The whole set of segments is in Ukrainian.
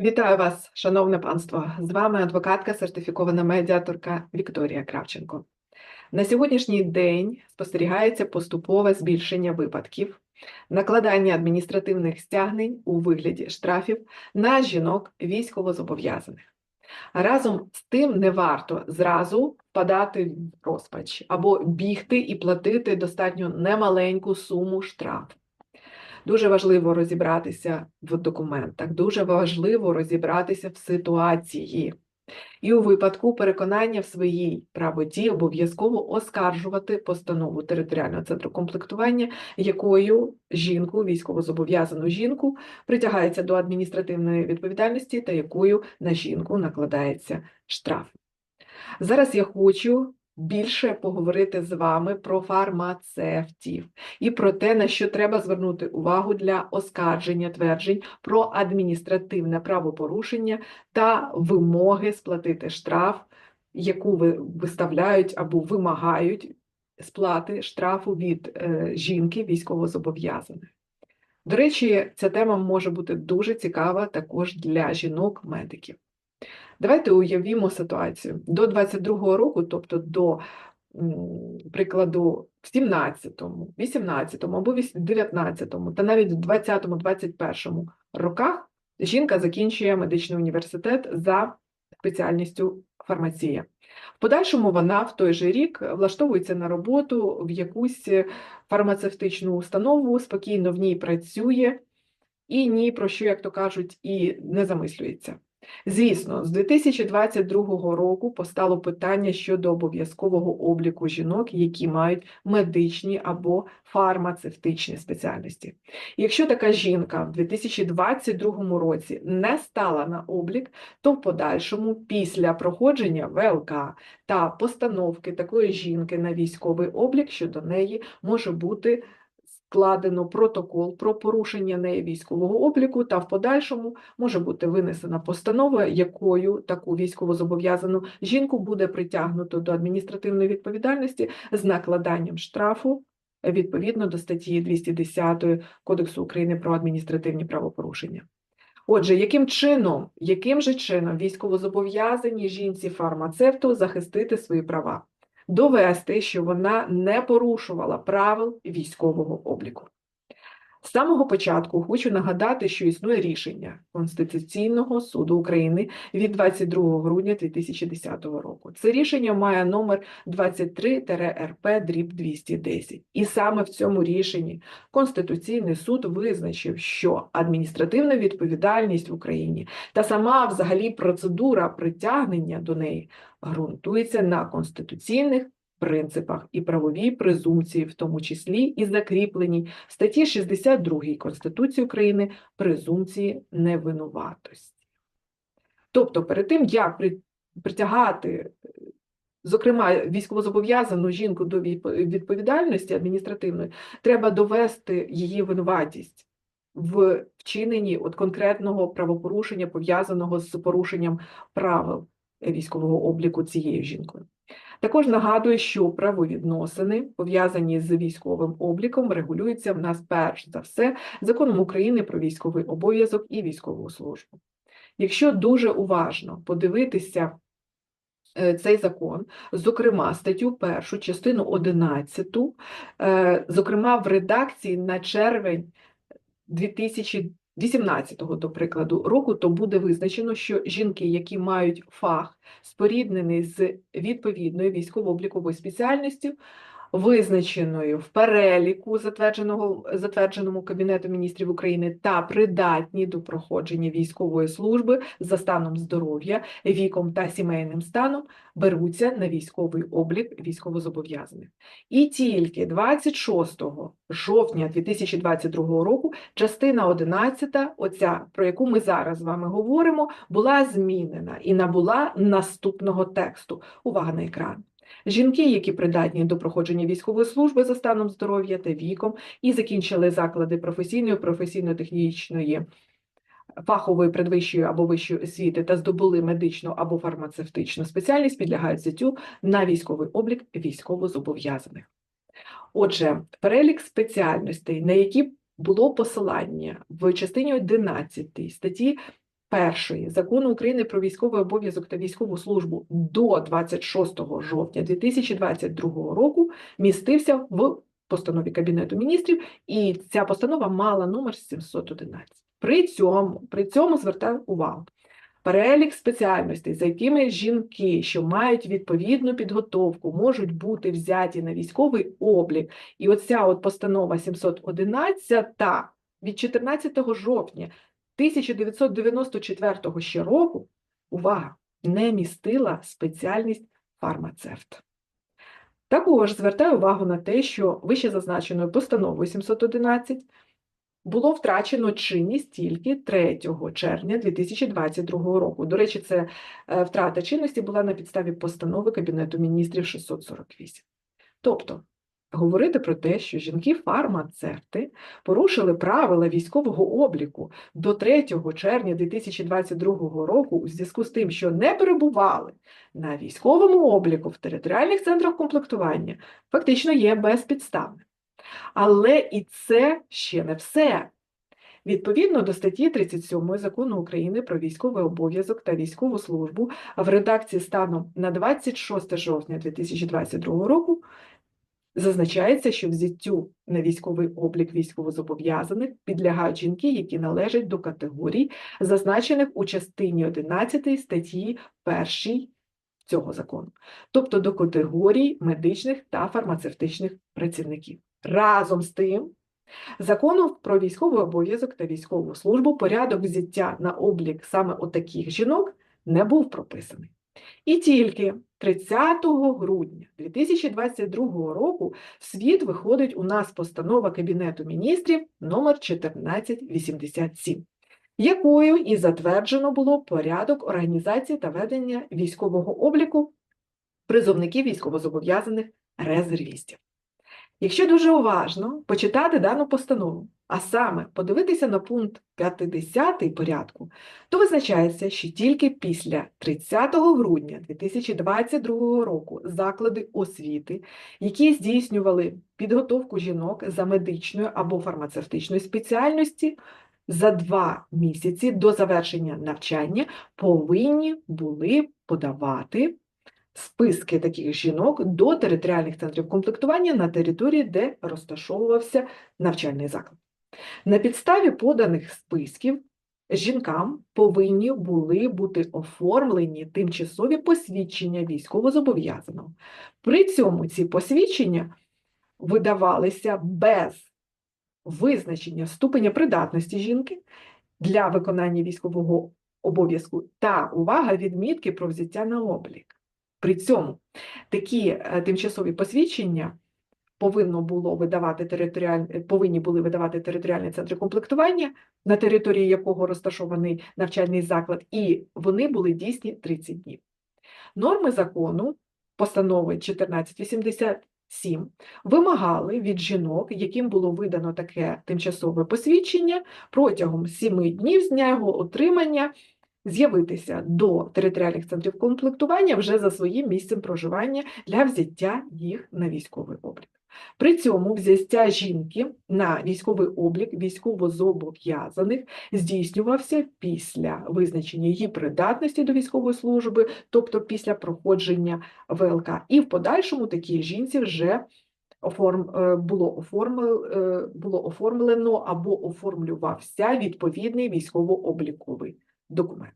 Вітаю вас, шановне панство! З вами адвокатка, сертифікована медіаторка Вікторія Кравченко. На сьогоднішній день спостерігається поступове збільшення випадків накладання адміністративних стягнень у вигляді штрафів на жінок військовозобов'язаних. Разом з тим не варто зразу впадати в розпач або бігти і платити достатньо немаленьку суму штрафу. Дуже важливо розібратися в документах, дуже важливо розібратися в ситуації. І у випадку переконання в своїй правоті обов'язково оскаржувати постанову територіального центру комплектування, якою жінку, військовозобов'язану жінку, притягається до адміністративної відповідальності та якою на жінку накладається штраф. Зараз я хочу більше поговорити з вами про фармацевтів і про те, на що треба звернути увагу для оскарження тверджень про адміністративне правопорушення та вимоги сплатити штраф, яку ви виставляють або вимагають сплати штрафу від е, жінки військовозобов'язаних. До речі, ця тема може бути дуже цікава також для жінок-медиків. Давайте уявімо ситуацію. До 22-го року, тобто до прикладу, в 17-му, 18-му або 19-му, та навіть в 20-му, 21-му роках жінка закінчує медичний університет за спеціальністю фармація. В подальшому вона в той же рік влаштовується на роботу в якусь фармацевтичну установу, спокійно в ній працює і ні про що, як то кажуть, і не замислюється. Звісно, з 2022 року постало питання щодо обов'язкового обліку жінок, які мають медичні або фармацевтичні спеціальності. Якщо така жінка в 2022 році не стала на облік, то в подальшому, після проходження ВЛК та постановки такої жінки на військовий облік щодо неї може бути складено протокол про порушення неї військового обліку, та в подальшому може бути винесена постанова, якою таку військовозобов'язану жінку буде притягнуто до адміністративної відповідальності з накладанням штрафу відповідно до статті 210 Кодексу України про адміністративні правопорушення. Отже, яким чином, яким же чином військовозобов'язані жінці фармацевту захистити свої права? Довести, що вона не порушувала правил військового обліку. З самого початку хочу нагадати, що існує рішення Конституційного суду України від 22 грудня 2010 року. Це рішення має номер 23-РП дріб 210. І саме в цьому рішенні Конституційний суд визначив, що адміністративна відповідальність в Україні та сама взагалі процедура притягнення до неї ґрунтується на конституційних принципах і правовій презумпції, в тому числі і закріплені в статті 62 Конституції України презумпції невинуватості. Тобто, перед тим, як притягати, зокрема, військовозобов'язану жінку до відповідальності адміністративної, треба довести її винуватість. В вчиненні от конкретного правопорушення пов'язаного з порушенням правил військового обліку цією жінкою. Також нагадую, що правовідносини, пов'язані з військовим обліком, регулюються в нас перш за все законом України про військовий обов'язок і військову службу. Якщо дуже уважно подивитися е, цей закон, зокрема статтю 1, частину 11, е, зокрема в редакції на червень 2000 18-го, до прикладу, року, то буде визначено, що жінки, які мають фах, споріднений з відповідною військово-обліковою спеціальністю, визначеною в переліку, затвердженого затвердженому Кабінетом міністрів України, та придатні до проходження військової служби за станом здоров'я, віком та сімейним станом, беруться на військовий облік військовозобов'язаних. І тільки 26 жовтня 2022 року частина 11, оця, про яку ми зараз з вами говоримо, була змінена і набула наступного тексту. Увага на екран. Жінки, які придатні до проходження військової служби за станом здоров'я та віком, і закінчили заклади професійної, професійно-технічної, фахової предвищої або вищої освіти та здобули медичну або фармацевтичну спеціальність, підлягають взяттю на військовий облік військовозобов'язаних. Отже, перелік спеціальностей, на які було посилання в частині 11 статті першої закону України про військовий обов'язок та військову службу до 26 жовтня 2022 року містився в постанові Кабінету міністрів, і ця постанова мала номер 711. При цьому, при цьому звертаю увагу. Перелік спеціальностей, за якими жінки, що мають відповідну підготовку, можуть бути взяті на військовий облік. І оця от постанова 711 від 14 жовтня 1994 ще року, увага, не містила спеціальність фармацевт. Також звертаю увагу на те, що вище зазначеною постановою 711 було втрачено чинність тільки 3 червня 2022 року. До речі, це е, втрата чинності була на підставі постанови Кабінету міністрів 648. Тобто, говорити про те, що жінки-фармацевти порушили правила військового обліку до 3 червня 2022 року у зв'язку з тим, що не перебували на військовому обліку в територіальних центрах комплектування, фактично є безпідставним. Але і це ще не все. Відповідно до статті 37 Закону України про військовий обов'язок та військову службу в редакції станом на 26 жовтня 2022 року зазначається, що взяттю на військовий облік військовозобов'язаних підлягають жінки, які належать до категорій, зазначених у частині 11 статті 1 цього закону, тобто до категорій медичних та фармацевтичних працівників. Разом з тим, законом про військовий обов'язок та військову службу порядок взяття на облік саме отаких жінок не був прописаний. І тільки 30 грудня 2022 року в світ виходить у нас постанова Кабінету міністрів номер 1487, якою і затверджено було порядок організації та ведення військового обліку призовників військовозобов'язаних резервістів. Якщо дуже уважно почитати дану постанову, а саме подивитися на пункт 50 порядку, то визначається, що тільки після 30 грудня 2022 року заклади освіти, які здійснювали підготовку жінок за медичною або фармацевтичною спеціальності, за два місяці до завершення навчання повинні були подавати списки таких жінок до територіальних центрів комплектування на території, де розташовувався навчальний заклад. На підставі поданих списків жінкам повинні були бути оформлені тимчасові посвідчення військовозобов'язаного. При цьому ці посвідчення видавалися без визначення ступеня придатності жінки для виконання військового обов'язку та увага відмітки про взяття на облік. При цьому такі е, тимчасові посвідчення повинно було видавати територіаль... повинні були видавати територіальні центри комплектування, на території якого розташований навчальний заклад, і вони були дійсні 30 днів. Норми закону, постанови 1487, вимагали від жінок, яким було видано таке тимчасове посвідчення, протягом 7 днів з дня його отримання з'явитися до територіальних центрів комплектування вже за своїм місцем проживання для взяття їх на військовий облік. При цьому взяття жінки на військовий облік військовозобов'язаних здійснювався після визначення її придатності до військової служби, тобто після проходження ВЛК. І в подальшому такій жінці вже оформ... Е, було, оформлено, було оформлено або оформлювався відповідний військово-обліковий документ.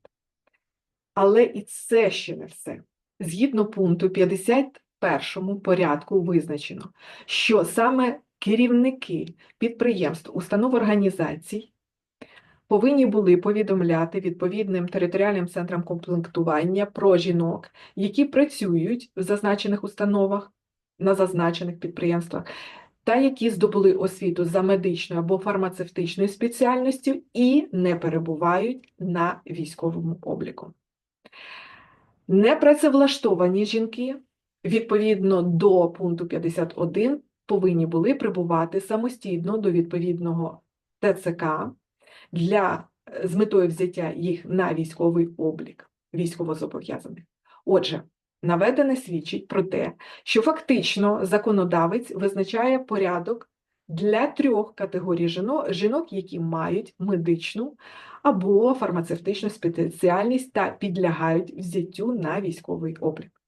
Але і це ще не все. Згідно пункту 51 порядку визначено, що саме керівники підприємств, установ організацій повинні були повідомляти відповідним територіальним центрам комплектування про жінок, які працюють в зазначених установах на зазначених підприємствах, та які здобули освіту за медичною або фармацевтичною спеціальністю і не перебувають на військовому обліку. Непрацевлаштовані жінки відповідно до пункту 51 повинні були прибувати самостійно до відповідного ТЦК для з метою взяття їх на військовий облік військовозобов'язаних. Отже, Наведене свідчить про те, що фактично законодавець визначає порядок для трьох категорій жінок, які мають медичну або фармацевтичну спеціальність та підлягають взяттю на військовий облік.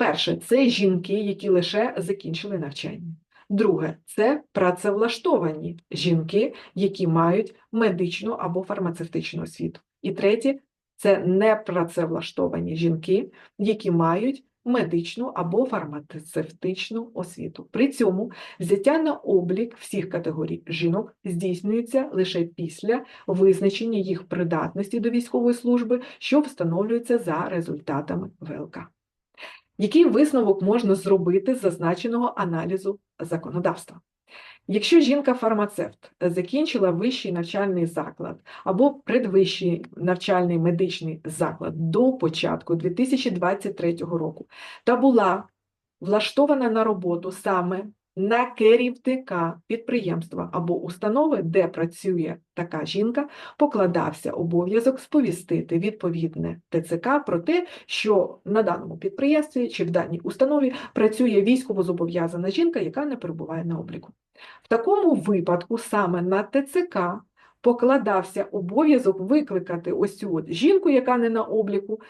Перше це жінки, які лише закінчили навчання. Друге це працевлаштовані жінки, які мають медичну або фармацевтичну освіту. І третє це непрацевлаштовані жінки, які мають медичну або фармацевтичну освіту. При цьому взяття на облік всіх категорій жінок здійснюється лише після визначення їх придатності до військової служби, що встановлюється за результатами ВЛК. Який висновок можна зробити з зазначеного аналізу законодавства? Якщо жінка-фармацевт закінчила вищий навчальний заклад або предвищий навчальний медичний заклад до початку 2023 року та була влаштована на роботу саме на керівника підприємства або установи, де працює така жінка, покладався обов'язок сповістити відповідне ТЦК про те, що на даному підприємстві чи в даній установі працює військовозобов'язана жінка, яка не перебуває на обліку. В такому випадку саме на ТЦК покладався обов'язок викликати ось цю от жінку, яка не на обліку,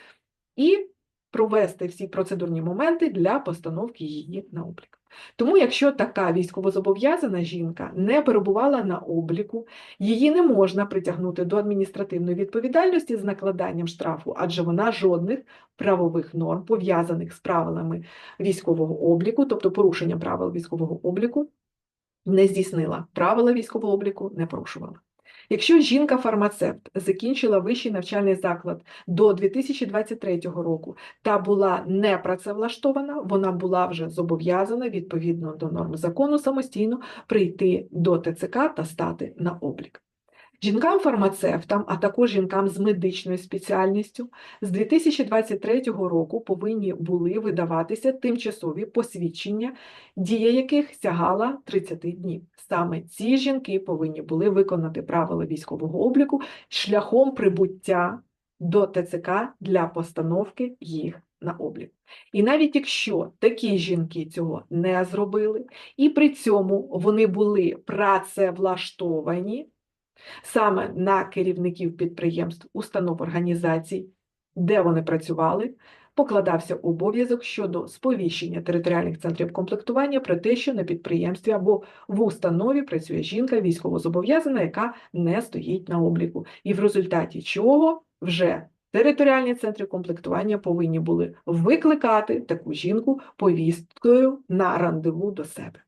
і провести всі процедурні моменти для постановки її на облік. Тому, якщо така військовозобов'язана жінка не перебувала на обліку, її не можна притягнути до адміністративної відповідальності з накладанням штрафу, адже вона жодних правових норм, пов'язаних з правилами військового обліку, тобто порушенням правил військового обліку, не здійснила. Правила військового обліку не порушувала. Якщо жінка-фармацевт закінчила вищий навчальний заклад до 2023 року та була не працевлаштована, вона була вже зобов'язана відповідно до норм закону самостійно прийти до ТЦК та стати на облік. Жінкам-фармацевтам, а також жінкам з медичною спеціальністю з 2023 року повинні були видаватися тимчасові посвідчення, дія яких сягала 30 днів. Саме ці жінки повинні були виконати правила військового обліку шляхом прибуття до ТЦК для постановки їх на облік. І навіть якщо такі жінки цього не зробили, і при цьому вони були працевлаштовані саме на керівників підприємств, установ організацій, де вони працювали, покладався обов'язок щодо сповіщення територіальних центрів комплектування про те, що на підприємстві або в установі працює жінка військовозобов'язана, яка не стоїть на обліку, і в результаті чого вже територіальні центри комплектування повинні були викликати таку жінку повісткою на рандеву до себе.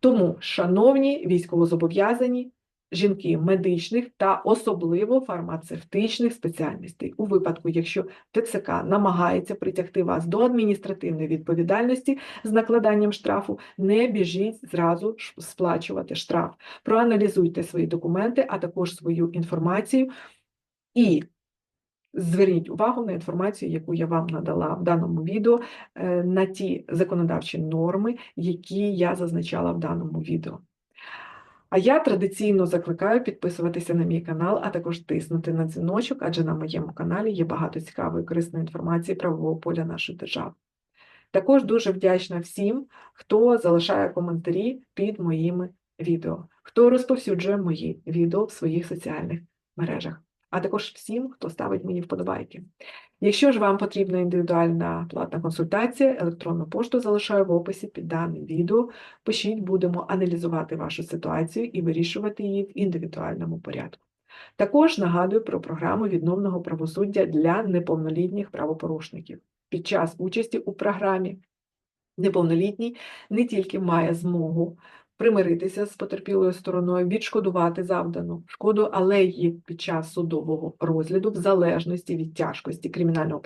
Тому, шановні військовозобов'язані, жінки медичних та особливо фармацевтичних спеціальностей. У випадку, якщо ТЦК намагається притягти вас до адміністративної відповідальності з накладанням штрафу, не біжіть зразу сплачувати штраф. Проаналізуйте свої документи, а також свою інформацію і Зверніть увагу на інформацію, яку я вам надала в даному відео, е, на ті законодавчі норми, які я зазначала в даному відео. А я традиційно закликаю підписуватися на мій канал, а також тиснути на дзвіночок, адже на моєму каналі є багато цікавої корисної інформації правового поля нашої держави. Також дуже вдячна всім, хто залишає коментарі під моїми відео, хто розповсюджує мої відео в своїх соціальних мережах а також всім, хто ставить мені вподобайки. Якщо ж вам потрібна індивідуальна платна консультація, електронну пошту залишаю в описі під даним відео. Пишіть, будемо аналізувати вашу ситуацію і вирішувати її в індивідуальному порядку. Також нагадую про програму відновного правосуддя для неповнолітніх правопорушників. Під час участі у програмі неповнолітній не тільки має змогу примиритися з потерпілою стороною, відшкодувати завдану шкоду, але й під час судового розгляду, в залежності від тяжкості кримінального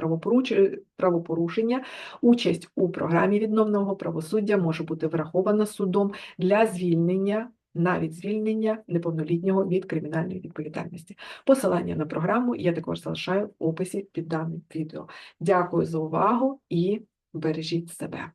правопорушення, участь у програмі відновного правосуддя може бути врахована судом для звільнення. Навіть звільнення неповнолітнього від кримінальної відповідальності. Посилання на програму я також залишаю в описі під даним відео. Дякую за увагу і бережіть себе.